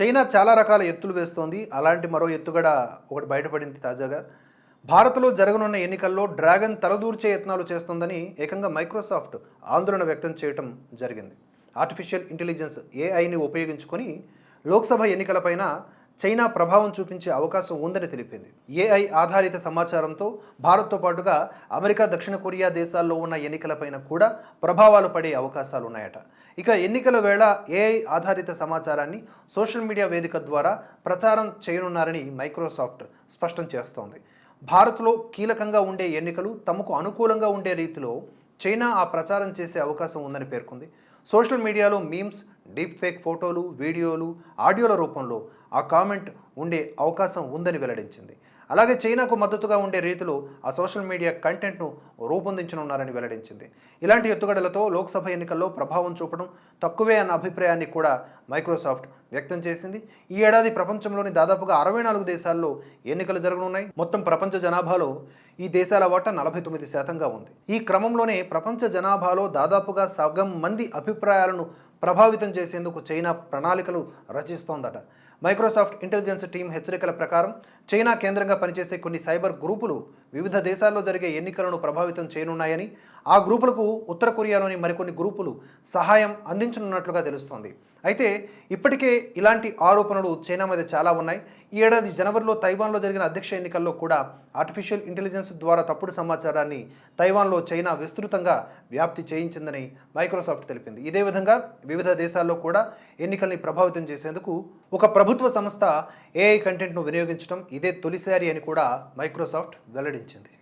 China చాలా రకాల ఎత్తులు వేస్తోంది. అలాంటి మరో ఎత్తుగడ ఒకటి బయటపడింది తాజాగా. భారత్లో జరగనున్న ఎన్నికల్లో డ్రాగన్ తలదూర్చే యత్నాలు చేస్తోందని ఏకంగా మైక్రోసాఫ్ట్ ఆందోళన వ్యక్తం చేయటం జరిగింది. ఆర్టిఫిషియల్ ఇంటెలిజెన్స్ ఏఐని ఉపయోగించుకొని లోక్సభ ఎన్నికలపైన చైనా ప్రభావం చూపించే అవకాశం ఉందని తెలిపింది. ఏఐ ఆధారిత సమాచారంతో భారత్తో పాటుగా అమెరికా దక్షిణ కొరియా దేశాల్లో ఉన్న ఎన్నికలపైన కూడా ప్రభావాలు పడే అవకాశాలు ఉన్నాయట ఇక ఎన్నికల వేళ ఏఐ ఆధారిత సమాచారాన్ని సోషల్ మీడియా వేదిక ద్వారా ప్రచారం చేయనున్నారని మైక్రోసాఫ్ట్ స్పష్టం చేస్తోంది. భారత్లో కీలకంగా ఉండే ఎన్నికలు తమకు అనుకూలంగా ఉండే రీతిలో చైనా ఆ ప్రచారం చేసే అవకాశం ఉందని పేర్కొంది. సోషల్ మీడియాలో మీమ్స్ డీప్ ఫేక్ ఫోటోలు వీడియోలు ఆడియోల రూపంలో ఆ కామెంట్ ఉండే అవకాశం ఉందని వెల్లడించింది. అలాగే చైనాకు మద్దతుగా ఉండే రీతిలో ఆ సోషల్ మీడియా కంటెంట్ను రూపొందించనున్నారని వెల్లడించింది. ఇలాంటి ఎత్తుగడలతో లోక్సభ ఎన్నికల్లో ప్రభావం చూపడం తక్కువే అన్న అభిప్రాయాన్ని కూడా మైక్రోసాఫ్ట్ వ్యక్తం చేసింది. ఈ ఏడాది ప్రపంచంలోని దాదాపుగా అరవై నాలుగు దేశాల్లో ఎన్నికలు జరగనున్నాయి. మొత్తం ప్రపంచ జనాభాలో ఈ దేశాల వాటా నలభై తొమ్మిది శాతంగా ఉంది. ఈ క్రమంలోనే ప్రపంచ జనాభాలో దాదాపుగా సగం మంది అభిప్రాయాలను ప్రభావితం చేసేందుకు చైనా ప్రణాళికలు రచిస్తోందట. మైక్రోసాఫ్ట్ ఇంటెలిజెన్స్ టీం హెచ్చరికల ప్రకారం చైనా కేంద్రంగా పనిచేసే కొన్ని సైబర్ గ్రూపులు వివిధ దేశాల్లో జరిగే ఎన్నికలను ప్రభావితం చేయనున్నాయని ఆ గ్రూపులకు ఉత్తర కొరియాలోని మరికొన్ని గ్రూపులు సహాయం అందించనున్నట్లుగా తెలుస్తోంది. అయితే ఇప్పటికే ఇలాంటి ఆరోపణలు చైనా మీద చాలా ఉన్నాయి. ఈ ఏడాది జనవరిలో తైవాన్లో జరిగిన అధ్యక్ష ఎన్నికల్లో కూడా ఆర్టిఫిషియల్ ఇంటెలిజెన్స్ ద్వారా తప్పుడు సమాచారాన్ని తైవాన్లో చైనా విస్తృతంగా వ్యాప్తి చేయించిందని మైక్రోసాఫ్ట్ తెలిపింది. ఇదే విధంగా వివిధ దేశాల్లో కూడా ఎన్నికల్ని ప్రభావితం చేసేందుకు ఒక ప్రభుత్వ సంస్థ ఏఐ కంటెంట్ను వినియోగించడం ఇదే తొలిసారి అని కూడా మైక్రోసాఫ్ట్ వెల్లడించింది.